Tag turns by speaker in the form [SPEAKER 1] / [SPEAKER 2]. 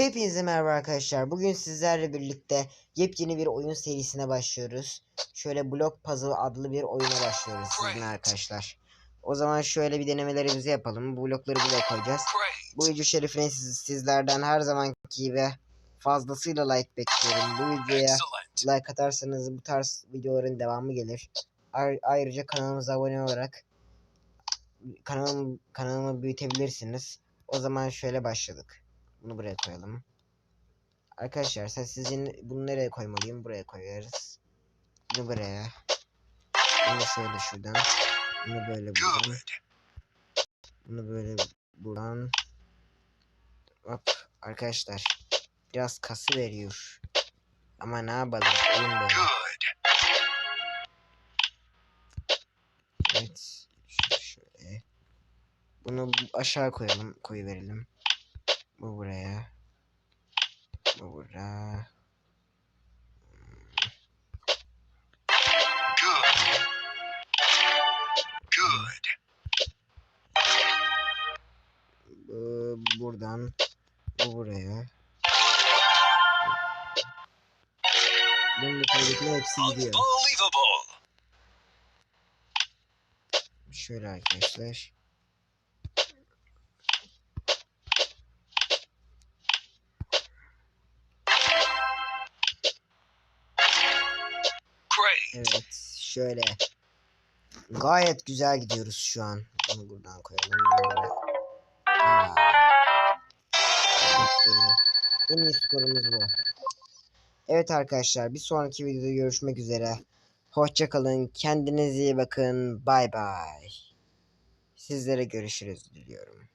[SPEAKER 1] Hepinize merhaba arkadaşlar. Bugün sizlerle birlikte yepyeni bir oyun serisine başlıyoruz. Şöyle Block Puzzle adlı bir oyuna başlıyoruz sizinle arkadaşlar. O zaman şöyle bir denemelerimizi yapalım. Bu blokları buraya koyacağız. Bu video şerifine siz, sizlerden her zamanki gibi fazlasıyla like bekliyorum. Bu videoya like atarsanız bu tarz videoların devamı gelir. Ay- ayrıca kanalımıza abone olarak kanalım, kanalımı büyütebilirsiniz. O zaman şöyle başladık. Bunu buraya koyalım. Arkadaşlar sen sizin bunu nereye koymalıyım? Buraya koyarız. Bunu buraya. Bunu şöyle şuradan. Bunu böyle buradan. Bunu böyle buradan. Hop arkadaşlar. Biraz kası veriyor. Ama ne yapalım? Oyun böyle. Evet. Şöyle. Bunu bu- aşağı koyalım. Koyu verelim. Bu buraya. Bu buraya.
[SPEAKER 2] Good. Good.
[SPEAKER 1] Bu buradan. Bu buraya. Bunun yukarıdakiler hepsi gidiyor. Şöyle arkadaşlar. Evet. Şöyle. Gayet güzel gidiyoruz şu an. Bunu buradan koyalım. En iyi skorumuz bu. Evet arkadaşlar bir sonraki videoda görüşmek üzere. Hoşçakalın. Kendinize iyi bakın. Bay bay. Sizlere görüşürüz diliyorum.